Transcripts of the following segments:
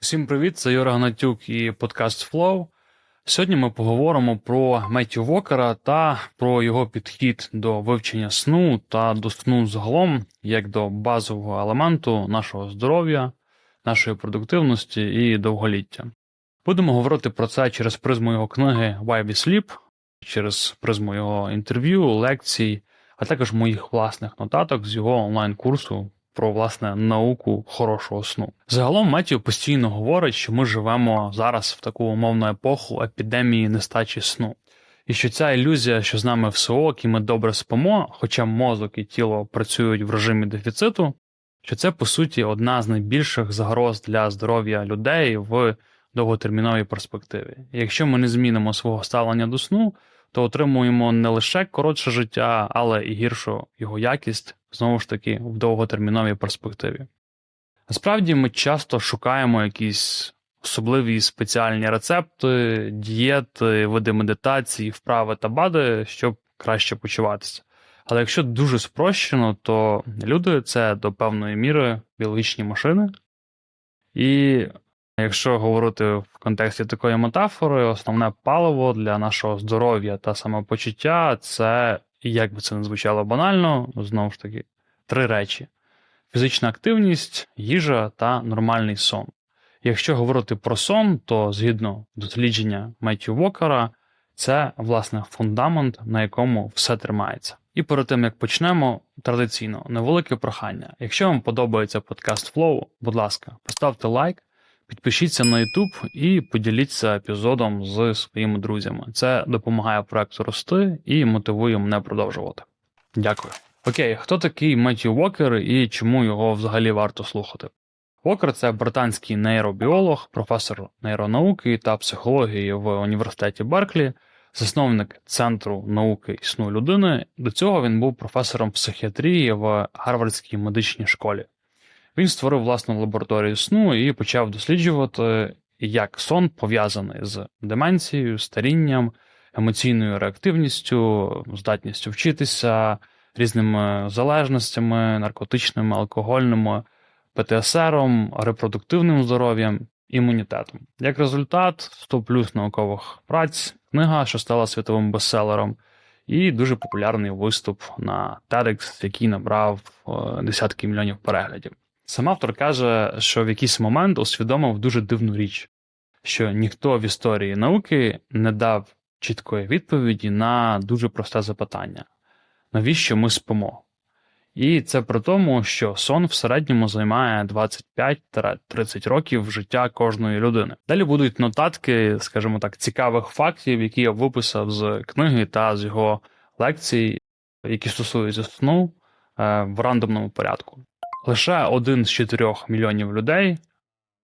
Всім привіт, це Юра Гнатюк і подкаст Flow. Сьогодні ми поговоримо про Меттю Вокера та про його підхід до вивчення сну та до сну загалом, як до базового елементу нашого здоров'я, нашої продуктивності і довголіття. Будемо говорити про це через призму його книги Why We Sleep, через призму його інтерв'ю, лекцій, а також моїх власних нотаток з його онлайн-курсу про власне науку хорошого сну. Загалом Меттю постійно говорить, що ми живемо зараз в таку умовну епоху епідемії нестачі сну. І що ця ілюзія, що з нами все ок, і ми добре спимо, хоча мозок і тіло працюють в режимі дефіциту, що це по суті одна з найбільших загроз для здоров'я людей в довготерміновій перспективі. І якщо ми не змінимо свого ставлення до сну, то отримуємо не лише коротше життя, але і гіршу його якість знову ж таки в довготерміновій перспективі. Насправді ми часто шукаємо якісь особливі спеціальні рецепти, дієти, види медитації, вправи та бади, щоб краще почуватися. Але якщо дуже спрощено, то люди це до певної міри біологічні машини. І якщо говорити в контексті такої метафори, основне паливо для нашого здоров'я та самопочуття це, як би це не звучало банально, знову ж таки, три речі: фізична активність, їжа та нормальний сон. Якщо говорити про сон, то згідно дослідження Меттю Вокера, це власне фундамент, на якому все тримається. І перед тим як почнемо, традиційно невелике прохання. Якщо вам подобається подкаст Flow, будь ласка, поставте лайк, підпишіться на YouTube і поділіться епізодом з своїми друзями. Це допомагає проекту рости і мотивує мене продовжувати. Дякую. Окей, хто такий Меттью Вокер і чому його взагалі варто слухати? Вокер це британський нейробіолог, професор нейронауки та психології в університеті Берклі, засновник Центру науки і сну людини. До цього він був професором психіатрії в Гарвардській медичній школі. Він створив власну лабораторію сну і почав досліджувати, як сон пов'язаний з деменцією, старінням, емоційною реактивністю, здатністю вчитися, різними залежностями, наркотичними, алкогольними, ПТСРом, репродуктивним здоров'ям, імунітетом. Як результат, 100 плюс наукових праць, книга, що стала світовим бестселером, і дуже популярний виступ на TEDx, який набрав е, десятки мільйонів переглядів. Сам автор каже, що в якийсь момент усвідомив дуже дивну річ, що ніхто в історії науки не дав чіткої відповіді на дуже просте запитання: навіщо ми спимо? І це при тому, що сон в середньому займає 25-30 років життя кожної людини. Далі будуть нотатки, скажімо так, цікавих фактів, які я виписав з книги та з його лекцій, які стосуються сну е, в рандомному порядку. Лише один з чотирьох мільйонів людей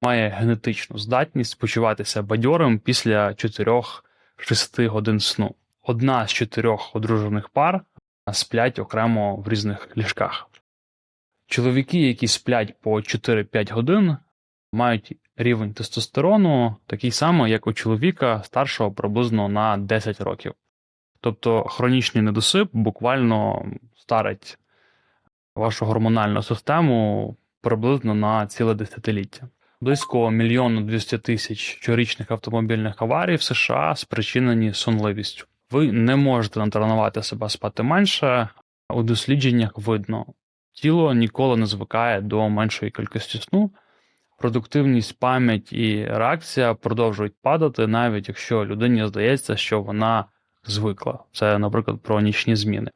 має генетичну здатність почуватися бадьорим після 4-6 годин сну. Одна з чотирьох одружених пар сплять окремо в різних ліжках. Чоловіки, які сплять по 4-5 годин, мають рівень тестостерону такий самий, як у чоловіка старшого приблизно на 10 років. Тобто хронічний недосип буквально старить вашу гормональну систему приблизно на ціле десятиліття. Близько мільйону 200 тисяч щорічних автомобільних аварій в США спричинені сонливістю. Ви не можете натренувати себе спати менше. У дослідженнях видно, тіло ніколи не звикає до меншої кількості сну. Продуктивність, пам'ять і реакція продовжують падати, навіть якщо людині здається, що вона звикла. Це, наприклад, про нічні зміни.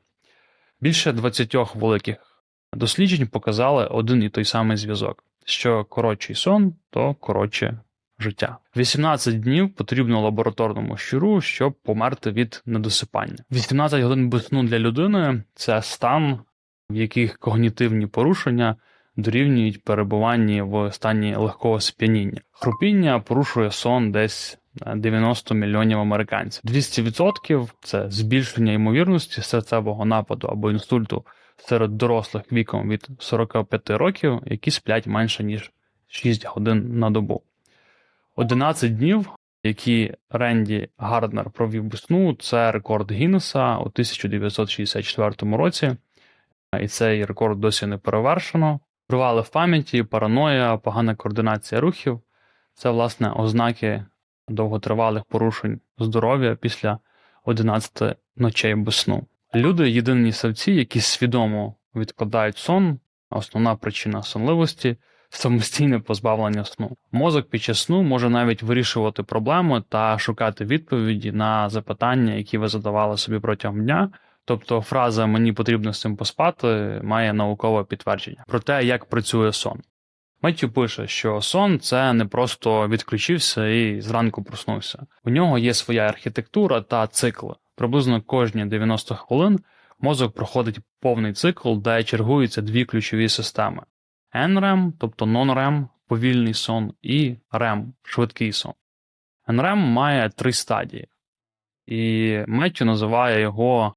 Більше 20 великих досліджень показали один і той самий зв'язок: що коротший сон, то коротше життя. 18 днів потрібно лабораторному щуру, щоб померти від недосипання. 18 годин без сну для людини це стан, в яких когнітивні порушення дорівнюють перебуванні в стані легкого сп'яніння. Хрупіння порушує сон десь 90 мільйонів американців. 200% – це збільшення ймовірності серцевого нападу або інсульту серед дорослих віком від 45 років, які сплять менше ніж 6 годин на добу. 11 днів, які Ренді Гарднер провів без сну, це рекорд Гіннеса у 1964 році, і цей рекорд досі не перевершено. Провали в пам'яті, параноя, погана координація рухів це власне ознаки довготривалих порушень здоров'я після 11 ночей без сну. Люди єдині савці, які свідомо відкладають сон, основна причина сонливості самостійне позбавлення сну. Мозок під час сну може навіть вирішувати проблеми та шукати відповіді на запитання, які ви задавали собі протягом дня. Тобто фраза мені потрібно з цим поспати має наукове підтвердження про те, як працює сон. Меттю пише, що сон це не просто відключився і зранку проснувся. У нього є своя архітектура та цикли. Приблизно кожні 90 хвилин мозок проходить повний цикл, де чергуються дві ключові системи: NREM, тобто non-REM, повільний сон, і REM, швидкий сон. NREM має три стадії, і Меттю називає його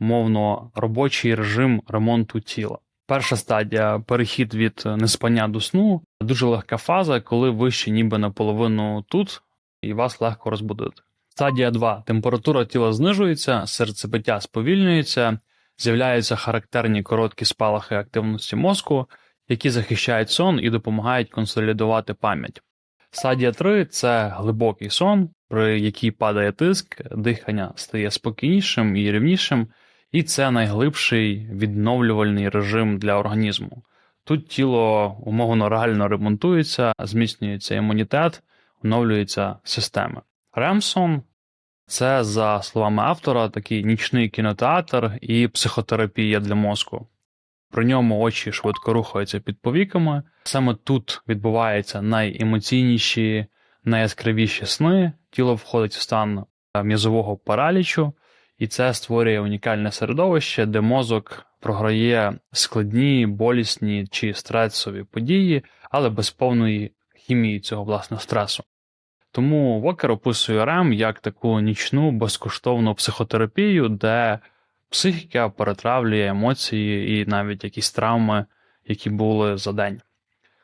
мовно робочий режим ремонту тіла. Перша стадія перехід від неспання до сну, дуже легка фаза, коли ви ще ніби наполовину тут, і вас легко розбудити. Стадія 2. Температура тіла знижується, серцебиття сповільнюється, з'являються характерні короткі спалахи активності мозку, які захищають сон і допомагають консолідувати пам'ять. Стадія 3 це глибокий сон, при якій падає тиск, дихання стає спокійнішим і рівнішим, і це найглибший відновлювальний режим для організму. Тут тіло умовно реально ремонтується, зміцнюється імунітет, оновлюються системи. Ремсон це, за словами автора, такий нічний кінотеатр і психотерапія для мозку. При ньому очі швидко рухаються під повіками. Саме тут відбуваються найемоційніші, найяскравіші сни. Тіло входить в стан м'язового паралічу, і це створює унікальне середовище, де мозок програє складні, болісні чи стресові події, але без повної хімії цього власне стресу. Тому Вокер описує РЕМ як таку нічну безкоштовну психотерапію, де психіка перетравлює емоції і навіть якісь травми, які були за день.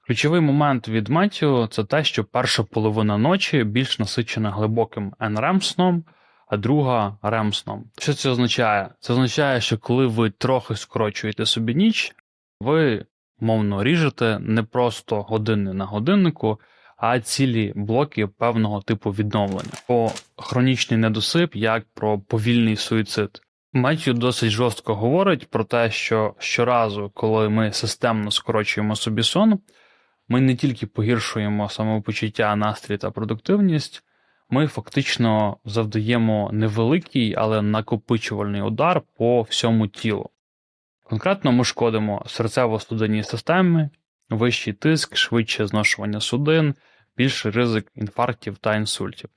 Ключовий момент від Меттю – це те, що перша половина ночі більш насичена глибоким NREM сном, а друга REM сном. Що це означає? Це означає, що коли ви трохи скорочуєте собі ніч, ви мовно ріжете не просто години на годиннику, а цілі блоки певного типу відновлення. Про хронічний недосип як про повільний суїцид. Меттю досить жорстко говорить про те, що щоразу, коли ми системно скорочуємо собі сон, ми не тільки погіршуємо самопочуття, настрій та продуктивність, ми фактично завдаємо невеликий, але накопичувальний удар по всьому тілу. Конкретно ми шкодимо серцево-судинній системі, вищий тиск, швидше зношування судин, більший ризик інфарктів та інсультів.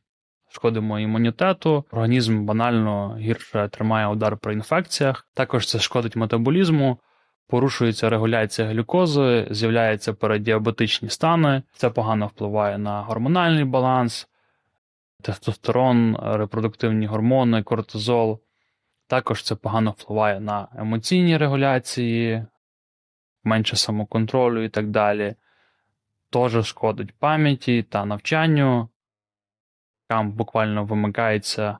Шкодимо імунітету, організм банально гірше тримає удар при інфекціях, також це шкодить метаболізму, порушується регуляція глюкози, з'являються передіабетичні стани, це погано впливає на гормональний баланс, тестостерон, репродуктивні гормони, кортизол. Також це погано впливає на емоційні регуляції, менше самоконтролю і так далі. Теж шкодить пам'яті та навчанню. Там буквально вимикається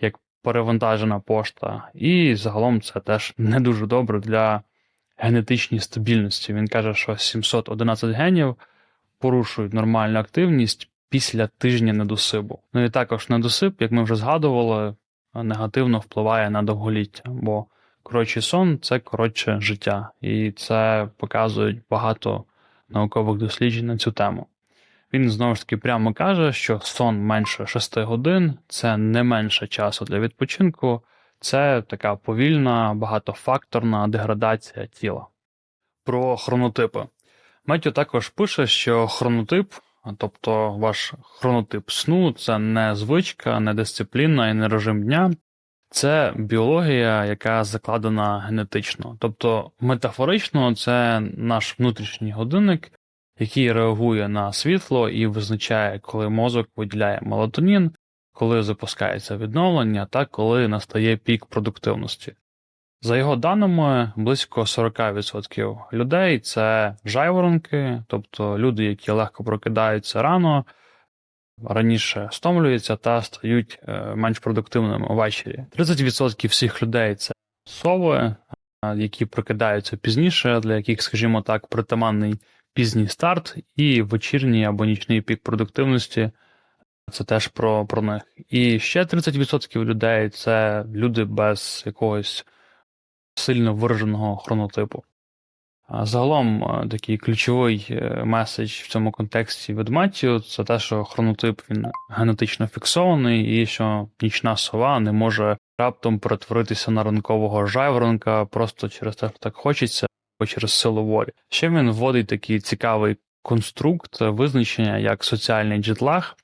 як перевантажена пошта, і загалом це теж не дуже добре для генетичній стабільності. Він каже, що 711 генів порушують нормальну активність після тижня недосипу. Ну і також недосип, як ми вже згадували, негативно впливає на довголіття, бо коротший сон це коротше життя, і це показують багато наукових досліджень на цю тему. Він знову ж таки прямо каже, що сон менше 6 годин це не менше часу для відпочинку, це така повільна, багатофакторна деградація тіла. Про хронотипи. Меттю також пише, що хронотип, тобто ваш хронотип сну, це не звичка, не дисципліна і не режим дня, це біологія, яка закладена генетично. Тобто, метафорично, це наш внутрішній годинник, який реагує на світло і визначає, коли мозок виділяє мелатонін, коли запускається відновлення та коли настає пік продуктивності. За його даними, близько 40% людей це жайворонки, тобто люди, які легко прокидаються рано, раніше стомлюються та стають е, менш продуктивними ввечері. 30% всіх людей це сови, е, які прокидаються пізніше, для яких, скажімо так, притаманний пізній старт і вечірній або нічний пік продуктивності. Це теж про, про них. І ще 30% людей це люди без якогось сильно вираженого хронотипу. Загалом е, такий ключовий е, меседж в цьому контексті від – це те, що хронотип він генетично фіксований, і що нічна сова не може раптом перетворитися на ранкового жайворонка просто через те, що так хочеться, або через силу волі. Ще він вводить такий цікавий конструкт визначення як соціальний джетлаг.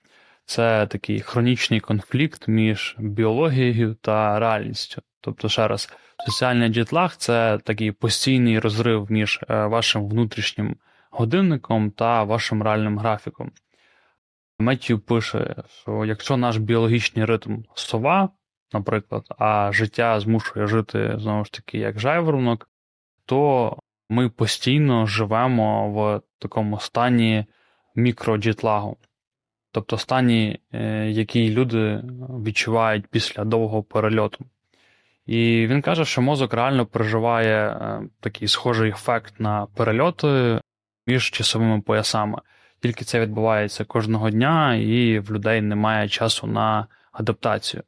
Це такий хронічний конфлікт між біологією та реальністю. Тобто, ще раз, соціальний джетлаг це такий постійний розрив між е, вашим внутрішнім годинником та вашим реальним графіком. Меттью пише, що якщо наш біологічний ритм сова, наприклад, а життя змушує жити знову ж таки як жайворонок, то ми постійно живемо в такому стані мікроджетлагу. Тобто стані, е, який люди відчувають після довгого перельоту. І він каже, що мозок реально переживає е, такий схожий ефект на перельоти між часовими поясами. Тільки це відбувається кожного дня, і в людей немає часу на адаптацію.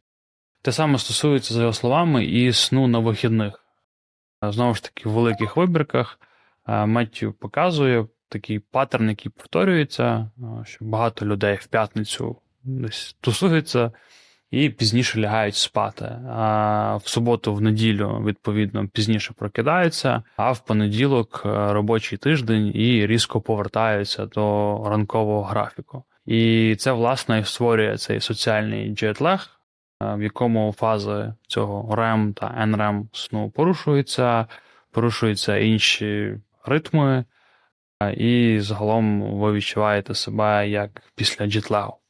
Те саме стосується, за його словами, і сну на вихідних. Знову ж таки, в великих вибірках е, Меттю показує такий паттерн, який повторюється, що багато людей в п'ятницю десь тусуються і пізніше лягають спати. А в суботу, в неділю, відповідно, пізніше прокидаються, а в понеділок е, робочий тиждень і різко повертаються до ранкового графіку. І це, власне, і створює цей соціальний джетлег, е, в якому фази цього REM та NREM сну порушуються, порушуються інші ритми, і загалом ви відчуваєте себе як після джетлегу.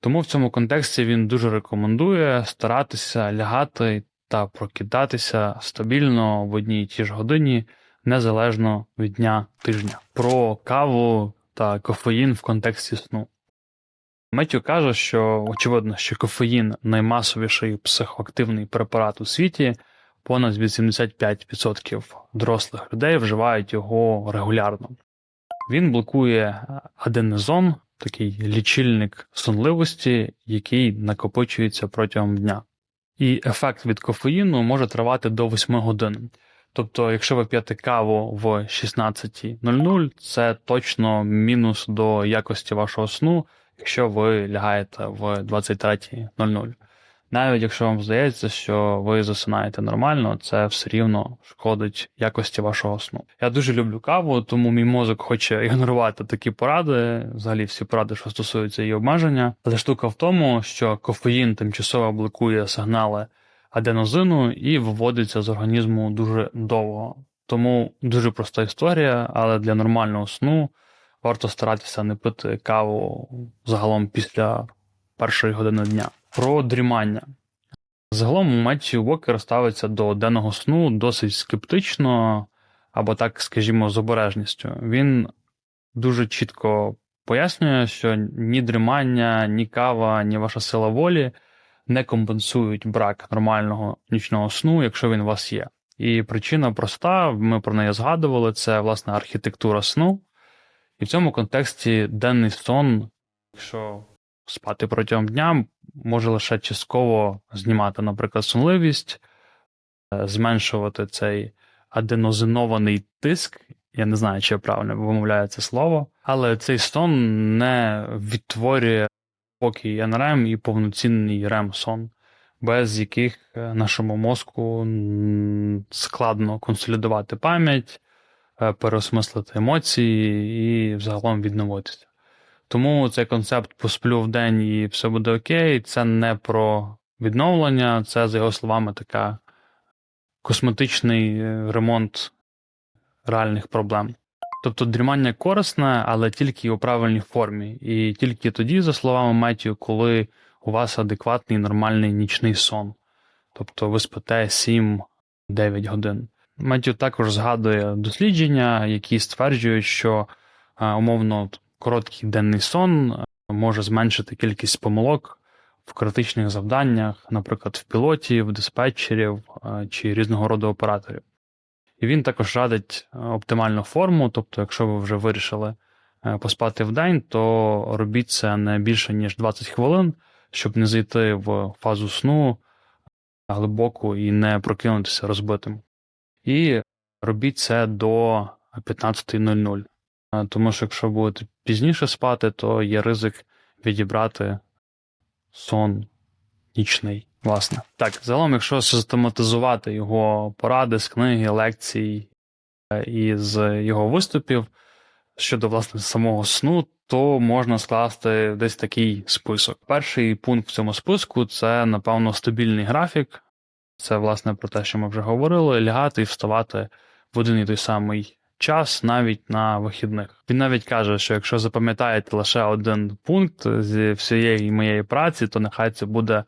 Тому в цьому контексті він дуже рекомендує старатися лягати та прокидатися стабільно в одній і тій ж годині, незалежно від дня тижня. Про каву та кофеїн в контексті сну. Меттю каже, що очевидно, що кофеїн наймасовіший психоактивний препарат у світі, понад 85% дорослих людей вживають його регулярно. Він блокує аденезон, такий лічильник сонливості, який накопичується протягом дня. І ефект від кофеїну може тривати до 8 годин. Тобто, якщо ви п'єте каву в 16.00, це точно мінус до якості вашого сну, якщо ви лягаєте в 23.00. Навіть якщо вам здається, що ви засинаєте нормально, це все рівно шкодить якості вашого сну. Я дуже люблю каву, тому мій мозок хоче ігнорувати такі поради, взагалі всі поради, що стосуються її обмеження. Але штука в тому, що кофеїн тимчасово блокує сигнали аденозину і виводиться з організму дуже довго. Тому дуже проста історія, але для нормального сну варто старатися не пити каву загалом після першої години дня. Про дрімання. Загалом Меттью Уокер ставиться до денного сну досить скептично, або так, скажімо, з обережністю. Він дуже чітко пояснює, що ні дрімання, ні кава, ні ваша сила волі не компенсують брак нормального нічного сну, якщо він у вас є. І причина проста, ми про неї згадували, це власне архітектура сну. І в цьому контексті денний сон, якщо спати протягом дня, може лише частково знімати, наприклад, сонливість, е, зменшувати цей аденозинований тиск. Я не знаю, чи я правильно вимовляю це слово, але цей сон не відтворює спокій НРМ і повноцінний рем-сон, без яких е, нашому мозку складно консолідувати пам'ять, е, переосмислити емоції і взагалом відновитися. Тому цей концепт посплю в день і все буде окей. Це не про відновлення, це, за його словами, така косметичний е, ремонт реальних проблем. Тобто дрімання корисне, але тільки у правильній формі. І тільки тоді, за словами Меттію, коли у вас адекватний нормальний нічний сон. Тобто ви спите 7-9 годин. Меттію також згадує дослідження, які стверджують, що умовно короткий денний сон е, може зменшити кількість помилок в критичних завданнях, наприклад, в пілотів, диспетчерів е, чи різного роду операторів. І він також радить е, оптимальну форму. Тобто, якщо ви вже вирішили поспати в день, то робіть це не більше ніж 20 хвилин, щоб не зайти в фазу сну глибоку і не прокинутися розбитим. І робіть це до 15.00. Тому що якщо будете пізніше спати, то є ризик відібрати сон нічний. Власне. Так, загалом, якщо систематизувати його поради з книги, лекцій е, і з його виступів щодо власне самого сну, то можна скласти десь такий список. Перший пункт в цьому списку це, напевно, стабільний графік. Це, власне, про те, що ми вже говорили, лягати і вставати в один і той самий час, навіть на вихідних. Він навіть каже, що якщо запам'ятаєте лише один пункт зі всієї моєї праці, то нехай це буде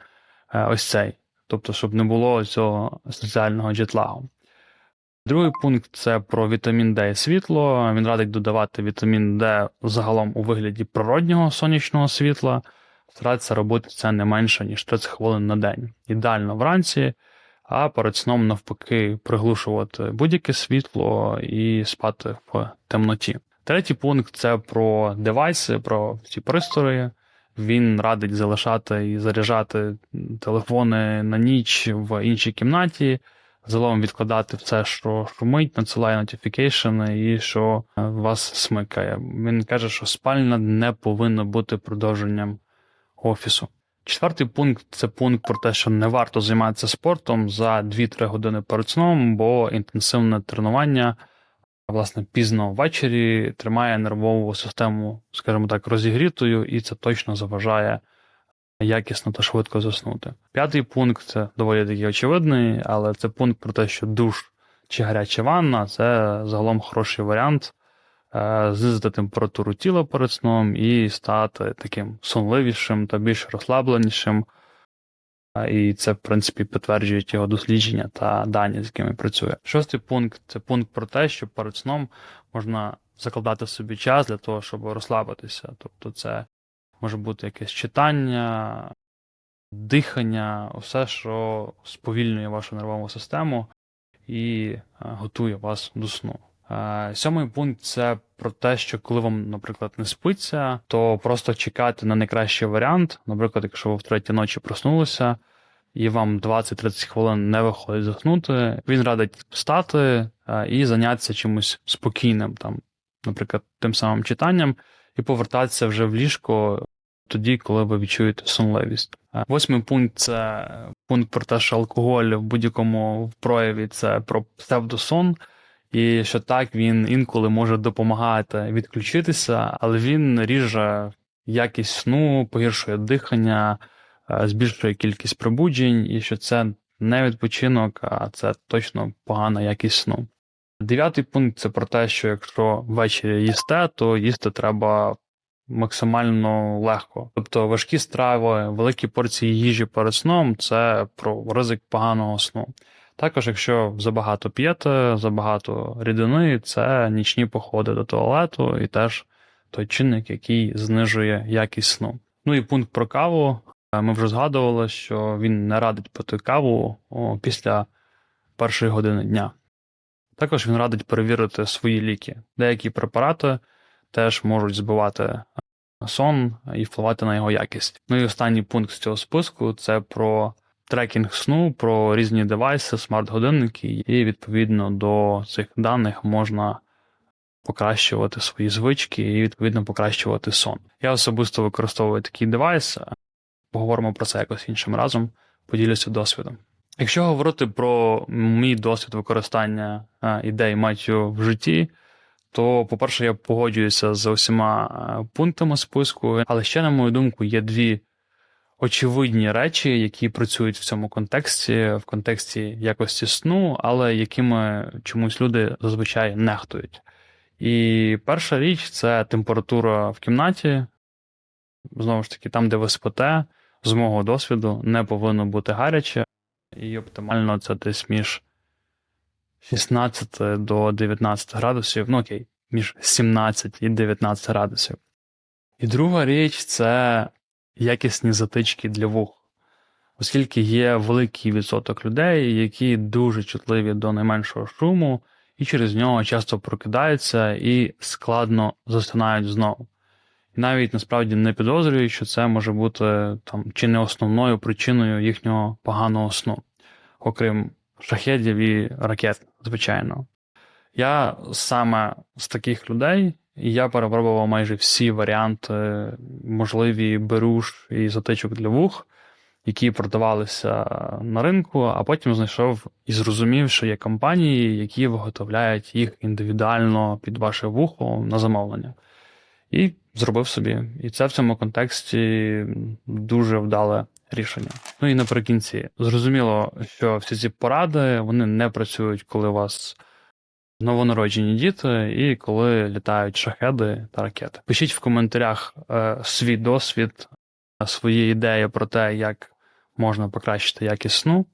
е, ось цей. Тобто, щоб не було цього соціального джетлагу. Другий пункт це про вітамін Д і світло. Він радить додавати вітамін Д загалом у вигляді природнього сонячного світла. Старатися робити це не менше, ніж 30 хвилин на день. Ідеально вранці, а перед сном навпаки приглушувати будь-яке світло і спати в темноті. Третій пункт це про девайси, про ці пристрої. Він радить залишати і заряджати телефони на ніч в іншій кімнаті, загалом відкладати все, що шумить, надсилає нотифікейшени і що е, вас смикає. Він каже, що спальня не повинна бути продовженням офісу. Четвертий пункт це пункт про те, що не варто займатися спортом за 2-3 години перед сном, бо інтенсивне тренування, власне, пізно ввечері тримає нервову систему, скажімо так, розігрітою, і це точно заважає якісно та швидко заснути. П'ятий пункт доволі таки очевидний, але це пункт про те, що душ чи гаряча ванна це загалом хороший варіант знизити температуру тіла перед сном і стати таким сонливішим та більш розслабленішим. Е, І це, в принципі, підтверджують його дослідження та дані, з якими працює. Шостий пункт це пункт про те, що перед сном можна закладати собі час для того, щоб розслабитися. Тобто, це може бути якесь читання, дихання, все, що сповільнює вашу нервову систему і е, готує вас до сну. Сьомий пункт це про те, що коли вам, наприклад, не спиться, то просто чекати на найкращий варіант. Наприклад, якщо ви в третій ночі проснулися і вам 20-30 хвилин не виходить заснути, він радить встати і зайнятися чимось спокійним, там, наприклад, тим самим читанням, і повертатися вже в ліжко тоді, коли ви відчуєте сонливість. Восьмий пункт це пункт про те, що алкоголь в будь-якому прояві це про псевдосон. І що так він інколи може допомагати відключитися, але він ріже якість сну, погіршує дихання, е, збільшує кількість пробуджень, і що це не відпочинок, а це точно погана якість сну. Дев'ятий пункт це про те, що якщо ввечері їсте, то їсти треба максимально легко. Тобто важкі страви, великі порції їжі перед сном це про ризик поганого сну. Також, якщо забагато п'єте, забагато рідини, це нічні походи до туалету і теж той чинник, який знижує якість сну. Ну і пункт про каву. Ми вже згадували, що він не радить пити каву після першої години дня. Також він радить перевірити свої ліки. Деякі препарати теж можуть збивати сон і впливати на його якість. Ну і останній пункт з цього списку це про трекінг сну, про різні девайси, смарт-годинники, і відповідно до цих даних можна покращувати свої звички і відповідно покращувати сон. Я особисто використовую такий девайс. Поговоримо про це якось іншим разом, поділюся досвідом. Якщо говорити про мій досвід використання е, ідей Маттю в житті, то, по-перше, я погоджуюся з усіма е, пунктами списку, але ще, на мою думку, є дві очевидні речі, які працюють в цьому контексті, в контексті якості сну, але якими чомусь люди зазвичай нехтують. І перша річ це температура в кімнаті. Знову ж таки, там, де ви спите, з мого досвіду, не повинно бути гаряче, і оптимально це десь між 16 до 19 градусів, ну окей, між 17 і 19 градусів. І друга річ це якісні затички для вух, оскільки є великий відсоток людей, які дуже чутливі до найменшого шуму, і через нього часто прокидаються і складно засинають знову. І навіть насправді не підозрюють, що це може бути там чи не основною причиною їхнього поганого сну, окрім шахедів і ракет, звичайно. Я саме з таких людей, і я перепробував майже всі варіанти, можливі беруш і затичок для вух, які продавалися на ринку, а потім знайшов і зрозумів, що є компанії, які виготовляють їх індивідуально під ваше вухо на замовлення. І зробив собі. І це в цьому контексті дуже вдале рішення. Ну і наприкінці, зрозуміло, що всі ці поради вони не працюють, коли у вас новонароджені діти і коли літають шахеди та ракети. Пишіть в коментарях е, свій досвід, е, свої ідеї про те, як можна покращити якість сну.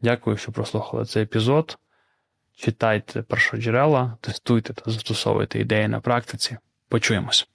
Дякую, що прослухали цей епізод. Читайте першоджерела, тестуйте та застосовуйте ідеї на практиці. Почуємось.